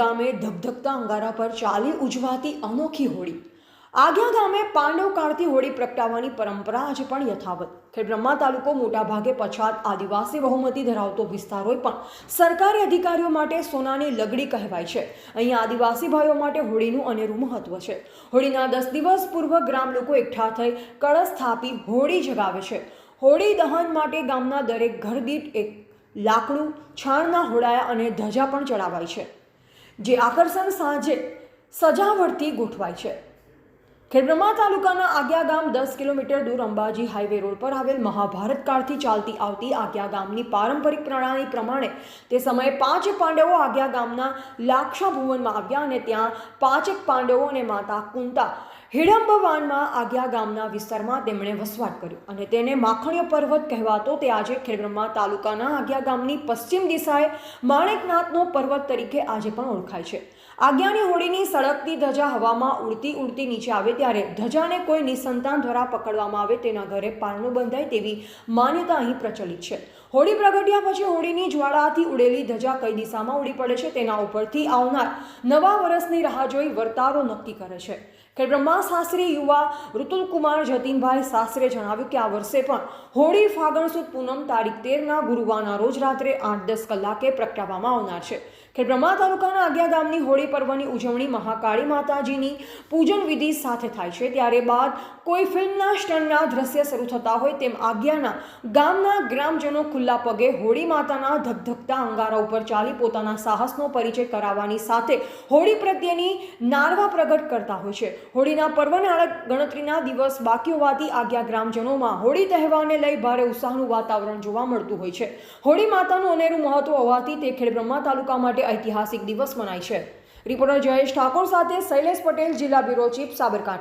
ગામે ધગધગતા અંગારા પર ચાલી ઉજવાતી અનોખી હોળી. આગ્યા ગામે પાંડવ કાળથી હોળી પ્રગટાવવાની પરંપરા આજે પણ યથાવત. ખેડબ્રહ્મા તાલુકો મોટાભાગે પછાત આદિવાસી બહુમતી ધરાવતો વિસ્તાર હોય પણ સરકારી અધિકારીઓ માટે સોનાની લગડી કહેવાય છે. અહીં આદિવાસી ભાઈઓ માટે હોળીનું અનેરું મહત્વ છે. હોળીના દસ દિવસ પૂર્વ ગ્રામ લોકો એકઠા થઈ કળશ સ્થાપી હોળી જગાવે છે. હોળી દહન માટે ગામના દરેક ઘર દીઠ એક લાકડું, છાણના હોડાયા અને ધજા પણ ચડાવાય છે. જે આકર્ષણ સાંજે સજાવટથી ગોઠવાય છે. ખેડબ્રહ્મા તાલુકાના આગ્યા ગામ દસ કિલોમીટર દૂર અંબાજી હાઈવે રોડ પર આવેલ મહાભારત કાળથી ચાલતી આવતી આગ્યા ગામની પારંપરિક પ્રણાલી પ્રમાણે તે સમયે પાંચ પાંડવો આગ્યા ગામના લાક્ષા ભુવનમાં આવ્યા અને ત્યાં પાંચેક પાંડવો અને માતા કુંતા હિડંબવાનમાં આગ્યા ગામના વિસ્તારમાં તેમણે વસવાટ કર્યો અને તેને માખણીય પર્વત કહેવાતો તે આજે ખેડબ્રહ્મા તાલુકાના આગ્યા ગામની પશ્ચિમ દિશાએ માણેકનાથનો પર્વત તરીકે આજે પણ ઓળખાય છે. આજ્ઞાની હોળીની સળગતી ધજા હવામાં ઉડતી ઉડતી નીચે આવે ત્યારે ધજાને કોઈ નિસંતાન દ્વારા પકડવામાં આવે તેના ઘરે પારણું બંધાય તેવી માન્યતા અહીં પ્રચલિત છે. હોળી પ્રગટ્યા પછી હોળીની જ્વાળાથી ઉડેલી ધજા કઈ દિશામાં ઉડી પડે છે તેના ઉપરથી આવનાર નવા વર્ષની રાહ જોઈ વર્તારો નક્કી કરે છે. ખેડબ્રહ્મા શાસ્ત્રી યુવા ઋતુલકુમાર જતીનભાઈ શાસ્ત્રીએ જણાવ્યું કે આ વર્ષે પણ હોળી ફાગણ સુદ પૂનમ તારીખ તેરના ગુરુવારના રોજ રાત્રે આઠ દસ કલાકે પ્રગટાવવામાં આવનાર છે. ખેડબ્રહ્મા તાલુકાના આગ્યા ગામની હોળી પર્વની ઉજવણી મહાકાળી માતાજીની પૂજન વિધિ સાથે થાય છે. ત્યારે બાદ કોઈ ફિલ્મના સ્ટન્ટના દ્રશ્ય શરૂ થતા હોય તેમ આગિયાના ગામના ગ્રામજનો ખુલ્લા પગે હોળી માતાના ધગધગતા અંગારા ઉપર ચાલી પોતાના સાહસનો પરિચય કરાવવાની સાથે હોળી પ્રત્યેની નારવા પ્રગટ કરતા હોય છે. હોળીના પર્વના ગણતરીના દિવસ બાકી હોવાથી આજ્ઞા ગ્રામજનોમાં હોળી તહેવારને લઈ ભારે ઉત્સાહનું વાતાવરણ જોવા મળતું હોય છે. હોળી માતાનું અનેરું મહત્વ હોવાથી તે ખેડબ્રહ્મા તાલુકા માટે ઐતિહાસિક દિવસ મનાય છે. રિપોર્ટર જયેશ ઠાકોર સાથે શૈલેષ પટેલ, જિલ્લા બ્યુરો ચીફ સાબરકાંઠા.